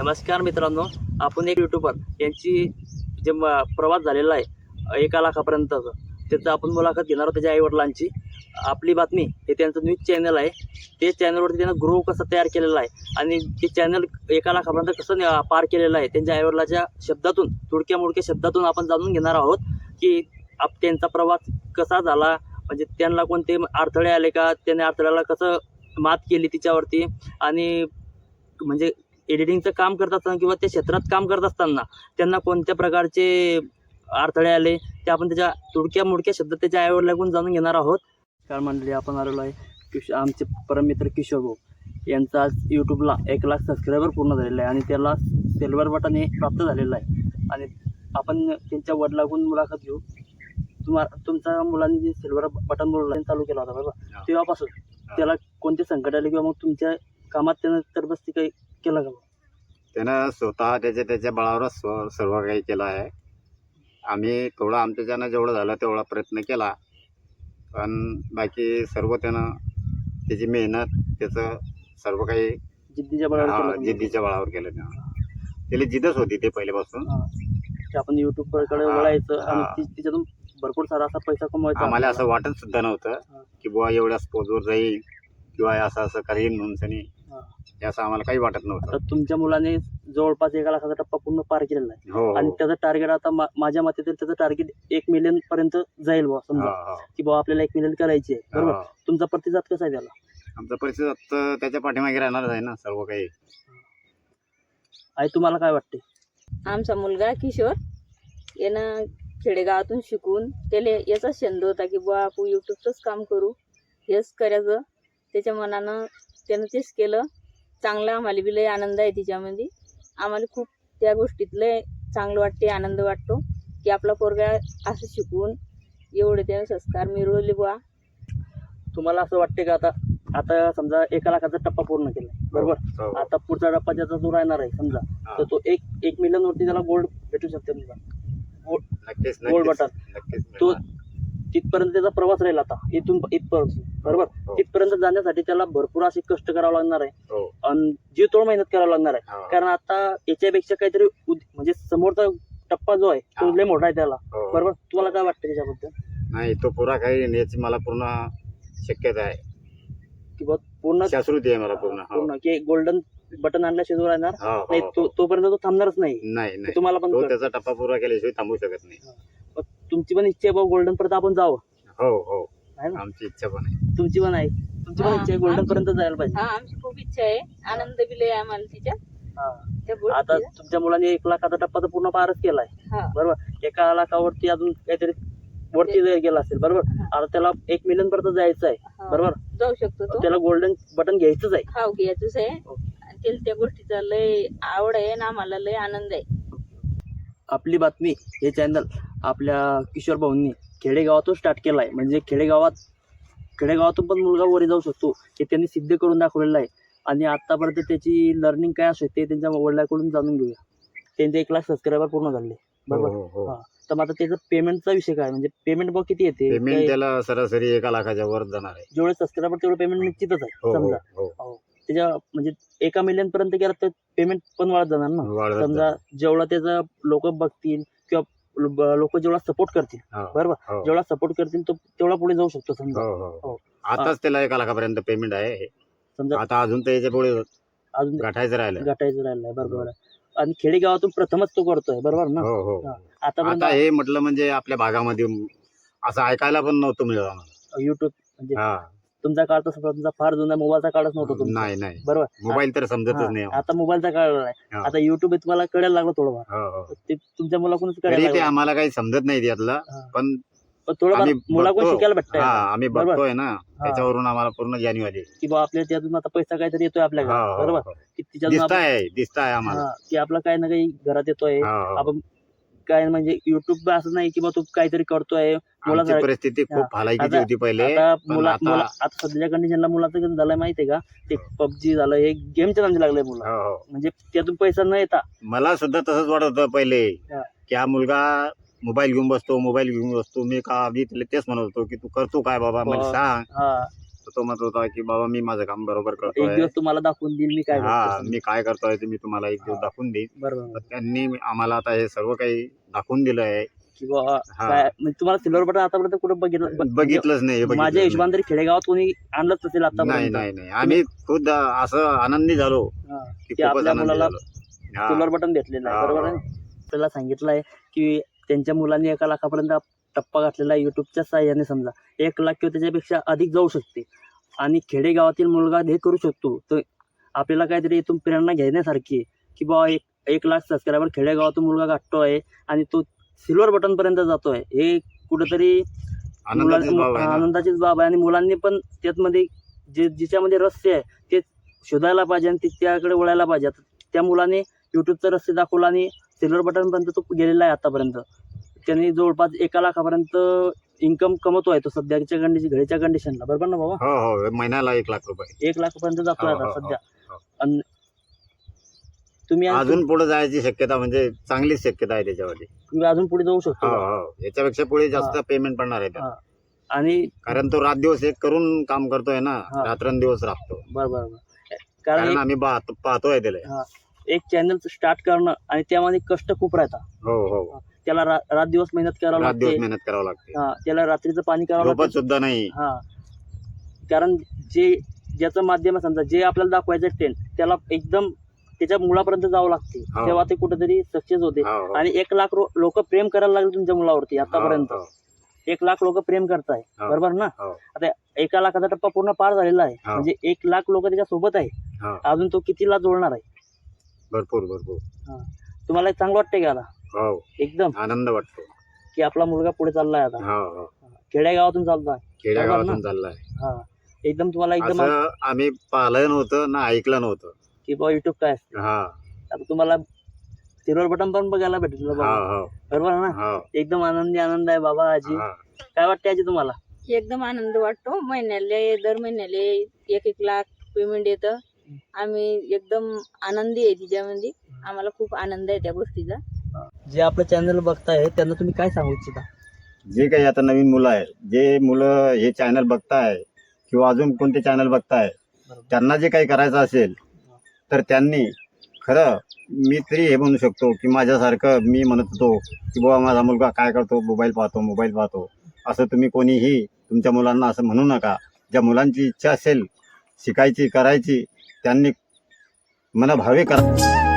नमस्कार मित्रांनो आपण एक युट्यूबर यांची जे म- प्रवास झालेला आहे एका लाखापर्यंत. त्याचं आपण मुलाखत घेणार आहोत त्याच्या आईवडिलांची. आपली बातमी हे त्यांचं न्यूज चॅनल आहे. ते चॅनलवरती त्यांना ग्रो कसं तयार केलेलं आहे आणि ते चॅनल एका लाखापर्यंत कसं पार केलेलं आहे त्यांच्या आईवडिलाच्या शब्दातून तुडक्या मुडक्या शब्दातून आपण जाणून घेणार आहोत की आप त्यांचा प्रवास कसा झाला म्हणजे त्यांना कोणते अडथळे आले का त्याने अडथळ्याला कसं मात केली तिच्यावरती आणि म्हणजे एडिटिंगचं काम करत असताना किंवा त्या क्षेत्रात काम करत असताना त्यांना कोणत्या प्रकारचे अडथळे आले ते आपण त्याच्या तुडक्या मुडक्या शब्दात त्याच्या आईवडिलाकडून जाणून घेणार आहोत. काळ मंडळी आपण आलेलो आहे किश आमचे परममित्र किशोर भाऊ. यांचा आज यूट्यूबला एक लाख सबस्क्रायबर पूर्ण झालेला आहे आणि त्याला सिल्वर बटन हे प्राप्त झालेलं आहे. आणि आपण त्यांच्या वडिलाकडून मुलाखत घेऊ. तुम्हा तुमच्या मुलांनी जे सिल्वर बटन बोलला चालू केला होता बरोबर? तेव्हापासून त्याला कोणते संकट आले किंवा मग तुमच्या कामात त्यानं तरबस्ती काही केलं का त्यानं स्वतः त्याच्या त्याच्या बळावरच स्व- सर्व काही केलं आहे आम्ही थोडं आमच्याच्यानं जेवढं झालं तेवढा प्रयत्न केला पण बाकी सर्व त्यानं त्याची मेहनत त्याचं सर्व काही जिद्दीच्या बळावर केलं? जिद्दीच्या बळावर केलं त्यानं त्याला जिद्दच होती ते पहिल्यापासून हा. की आपण युट्यूबकडे हा, वळायचं आणि हा. ती- तिच्यातून भरपूर सारा असा पैसा कमवायचा आम्हाला असं. वाटत सुद्धा नव्हतं. की बुवा एवढ्या स्पोजवर जाईल किंवा असं असं करीन म्हणून सनी हा. असं आम्हाला काही वाटत नव्हतं. तुमच्या मुलाने जवळपास एका लाखाचा टप्पा पूर्ण पार केलेला आहे हो आणि हो. त्याचं टार्गेट आता मा- माझ्या मते तर त्याचं टार्गेट एक मिलियन पर्यंत जाईल बुवा समजा. हा. की बुवा आपल्याला एक मिलियन करायची आहे. बरोबर? हा. तुमचा प्रतिसाद कसा आहे त्याला? आमचा परिस्थिती आता त्याच्या पाठीमागे राहणारच आहे ना सर्व काही. आई तुम्हाला काय वाटते? आमचा मुलगा किशोर यानं खेडेगावातून शिकून त्याला याचाच छंद होता की बुवा आपण यूट्यूबचंच काम करू. हेच करायचं. त्याच्या मनानं त्यानं तेच केलं. चांगलं आम्हाला बी लय आनंद आहे तिच्यामध्ये आम्हाला खूप त्या गोष्टीत लय चांगलं वाटते आनंद वाटतो की आपला पोरगा असं शिकून एवढे त्यानं संस्कार मिळवले बुवा तुम्हाला असं वाटते का आता आता समजा एका लाखाचा टप्पा पूर्ण केला बरोबर हो. आता पुढचा टप्पा ज्याचा जो राहणार आहे समजा. तर तो एक एक मिलियन वरती त्याला गोल्ड भेटू शकते समजा गोल्ड बटन. तो. तिथपर्यंत त्याचा प्रवास राहील आता. इथून इथपर्यंत. बरोबर? हो, तिथपर्यंत जाण्यासाठी त्याला भरपूर असे कष्ट करावं लागणार आहे. हो, आणि जीवतोड मेहनत करावं लागणार आहे. हो, कारण आता याच्यापेक्षा काहीतरी म्हणजे समोरचा टप्पा जो आहे तो हा. लय मोठा आहे त्याला. हो. बरोबर? तुम्हाला काय वाटतं त्याच्याबद्दल? नाही तो पुरा काही याची मला पूर्ण शक्यता आहे. की पूर्ण आहे मला पूर्ण हो. पूर्ण की गोल्डन बटन आणल्याशिवाय राहणार हो, हो, नाही हो. तो तोपर्यंत तो थांबणारच नाही. नाही तुम्हाला पण. त्याचा टप्पा पुरा केल्याशिवाय थांबू शकत नाही. तुमची पण इच्छा आहे गोल्डन पर्यंत आपण जावं. हो हो. आहे ना? आमची इच्छा पण आहे. तुमची पण आहे. तुमची पण इच्छा आहे गोल्डन पर्यंत जायला पाहिजे. हा आमची खूप इच्छा आहे. आनंद बी लय आहे आम्हाला तिच्या हा. त्या आता. तुमच्या मुलाने एक लाखाचा टप्पा तर पूर्ण पारच केलाय. हा. बरोबर? एका लाखावरती अजून काहीतरी वरती जर गेला असेल बरोबर? हा. आता त्याला एक मिलियन पर्यंत जायचं आहे हा. बरोबर? जाऊ शकतो तो. त्याला गोल्डन बटन घ्यायचंच आहे. खाऊ घ्यायचंच आहे. आणि त्याला त्या गोष्टीचा लय आवड आहे आणि आम्हाला लय आनंद आहे. आपली बातमी हे चॅनल आपल्या किशोर भाऊंनी खेडेगावातून स्टार्ट केलं आहे म्हणजे खेडेगावात खेडेगावातून पण मुलगा वरी जाऊ शकतो हे त्यांनी सिद्ध करून दाखवलेलं आहे. आणि आतापर्यंत त्याची लर्निंग काय असते ते त्यांच्या वडिलांकडून जाणून घेऊया. त्यांचे एक लाख सबस्क्रायबर पूर्ण झाले. बरोबर? हो, हो, हा. हो. तर मग आता त्याचा पेमेंटचा विषय काय? म्हणजे पेमेंट बघ किती येते? पेमेंट त्याला सरासरी एका लाखाच्या वर जाणार आहे. जेवढे सबस्क्रायबर तेवढं पेमेंट निश्चितच आहे हो हो समजा. हो. त्याच्या म्हणजे एका मिलियन पर्यंत गेला तर पेमेंट पण वाढत जाणार ना? समजा. जेवढा त्याचा लोक बघतील किंवा लोक जेवढा सपोर्ट करतील हो, बरोबर? हो. जेवढा सपोर्ट करतील तो तेवढा पुढे जाऊ शकतो समजा. हो आताच त्याला एका लाखापर्यंत पेमेंट आहे. समजा आता अजून याच्यापुढे अजून गाठायचं राहिलं गाठायचं राहिलंय बरोबर आहे. आणि खेडेगावातून प्रथमच तो करतोय बरोबर ना? हो हो. हा. आतापर्यंत आता हे म्हटलं म्हणजे आपल्या भागामध्ये असं ऐकायला पण नव्हतं मिळत आम्हाला. युट्यूब म्हणजे हा. तुमचा काळ तसा तुमचा फार जुना मोबाईलचा काळच नव्हता तुमचा. नाही नाही. बरोबर? मोबाईल तर समजतच नाही हा, आता मोबाईलचा काळ आहे हा. आता युट्यूब तुम्हाला कळायला लागलं थोडंफार. हो, हो. ते तुमच्या मुलाकडूनच तरी कळायला ते लागलं. आम्हाला काही समजत नाही त्यातलं हा. पण पण थोडंफार आम्ही मुलाकडून बघतो. शिकायला भेटतंय. हा आम्ही बरोबर. बघतोय ना. त्याच्यावरून आम्हाला पूर्ण जाणीव की बा आपल्या त्यातून आता पैसा काहीतरी येतोय आपल्या घरात बरोबर? की तिच्यातून दिसत आपण- आहे दिसत आहे आम्हाला. हा, की आपला काही ना काही घरात येतोय. हो, हो. आपण काय म्हणजे युट्यूब असं नाही की बा तू काहीतरी करतोय मुलाचं- परिस्थिती खूप. हालाकीची आता- होती पहिले आता पण मुला आता- मुला आता सध्याच्या कंडिशनला मुलाचं कसं झालंय माहितीये का ते पबजी झालं हे गेमच्या नांदी लागलंय मुलं हो, हो. म्हणजे त्यातून पैसा न येता मला सुद्धा तसंच वाटत होतं पहिले हा. की हा मुलगा मोबाईल घेऊन बसतो मोबाईल घेऊन बसतो मी का त्याला तेच म्हणत होतो की तू करतो काय बाबा मला. सांग हा तर तो म्हणत होता की बाबा मी माझं काम बरोबर एक करतोय दिवस तुम्हाला दाखवून देईल मी काय हा. मी काय करतोय ते मी तुम्हाला एक दिवस. दाखवून देईन बरोबर तर त्यांनी आम्हाला आता हे सर्व काही दाखवून दिलं आहे किंवा हा. काय म्हणजे तुम्हाला सिल्वर बटन आतापर्यंत कुठं बघितलं बघितलंच नाही हे बघितलंच माझ्या नाही. हिशोबाने तरी खेडेगावात कोणी आणलंच नसेल नाही आतापर्यंत नाही नाही आम्ही खुद असं आनंदी झालो हा. की की खूपच आपल्या आनंदी मुलाला झालो हा. सिल्वर बटन भेटलेलं आहे हा. बरोबर आहे त्याला सांगितलं आहे की त्यांच्या मुलांनी एका लाखापर्यंत टप्पा घातलेला आहे युट्यूबच्या साह्याने समजा एक लाख किंवा त्याच्यापेक्षा अधिक जाऊ शकते आणि खेडेगावातील मुलगा हे करू शकतो. तर आपल्याला काहीतरी इथून प्रेरणा घेण्यासारखी की बाबा एक एक लाख सबस्क्रायबर खेडेगावातून मुलगा गाठतो आहे आणि तो सिल्वर बटनपर्यंत जातो आहे हे कुठंतरी आनंदाचीच बाब आहे ना. आनंदाचीच बाब आहे. आणि मुलांनी पण त्यातमध्ये जे जिच्यामध्ये रस्ते आहे ते शोधायला पाहिजे आणि ते त्याकडे वळायला पाहिजे. आता त्या मुलाने युट्यूबचा रस्ते दाखवला आणि सिल्वर बटनपर्यंत तो गेलेला आहे आतापर्यंत. त्यांनी जवळपास एका लाखापर्यंत इन्कम कमवतो आहे तो सध्याच्या कंडिशन घडीच्या कंडिशनला बरोबर ना बाबा हो हो. महिन्याला एक लाख रुपये. एक लाखापर्यंत जातो हो, आता हो, सध्या. तुम्ही अजून पुढे जायची शक्यता म्हणजे चांगलीच शक्यता आहे त्याच्यावरती. तुम्ही अजून पुढे जाऊ शकतो. हो? हो. याच्यापेक्षा पुढे जास्त पेमेंट पडणार आहे त्याला. हा. आणि कारण तो रात दिवस एक करून काम करतोय ना हा. रात्रंदिवस राखतो बरं बरं बरं. कारण कारण एक- आम्ही पाहतो- पाहतोय त्याला. एक चॅनल स्टार्ट करणं आणि त्यामध्ये कष्ट खूप राहतात. हो. हो. त्याला रा- रात दिवस मेहनत करावं रात दिवस लागते. मेहनत करावं लागते. हा त्याला रात्रीचं पाणी करावं झोपत लागतं सुद्धा नाही. हा. कारण जे ज्याचं माध्यम आहे समजा जे आपल्याला दाखवायचं ट्रेंड त्याला एकदम त्याच्या मुलापर्यंत जावं लागते. हो. तेव्हा ते कुठेतरी सक्सेस होते. हो, हो. आणि एक लाख लोक प्रेम करायला लागले तुमच्या मुलावरती आतापर्यंत. हो, हो. एक लाख लोक प्रेम करताय. हो. बरोबर ना? हो. आता एका लाखाचा टप्पा पूर्ण पार झालेला आहे. हो. म्हणजे एक लाख लोक त्याच्या सोबत आहे. हो. अजून तो कितीला जोडणार आहे? भरपूर भरपूर. तुम्हाला एक चांगलं वाटतंय का आता? हो. एकदम? आनंद वाटतो. की आपला मुलगा पुढे चाललाय आता. हो हो. खेडेगावातून चालतोय खेड्यागावातून चाललाय हा. एकदम तुम्हाला एकदम असं आम्ही पाहिलं नव्हतं ना ऐकलं नव्हतं. की बाबा युट्यूब काय असते? हा. आता तुम्हाला सिल्वर बटन पण बघायला भेटेल हो बाबा. हो बरोबर ना? हो. एकदम आनंदी आनंद आहे बाबा आजी. हा. काय वाटते आजी तुम्हाला? एकदम आनंद वाटतो. महिन्याले दर महिन्याले एक एक लाख पेमेंट येतं. आम्ही एकदम आनंदी आहे तिच्यामध्ये. आम्हाला खूप आनंद आहे त्या गोष्टीचा. जे आपलं चॅनल बघताय त्यांना तुम्ही काय सांगू इच्छिता? जे काही आता नवीन मुलं आहे जे मुलं हे चॅनल बघताय किंवा अजून कोणते चॅनल बघताय त्यांना जे काही करायचं असेल तर त्यांनी खरं मी तरी हे म्हणू शकतो की माझ्यासारखं मी म्हणत होतो की बाबा माझा मुलगा काय करतो मोबाईल पाहतो मोबाईल पाहतो. असं तुम्ही कोणीही तुमच्या मुलांना असं म्हणू नका. ज्या मुलांची इच्छा असेल शिकायची करायची त्यांनी मनभावे करा.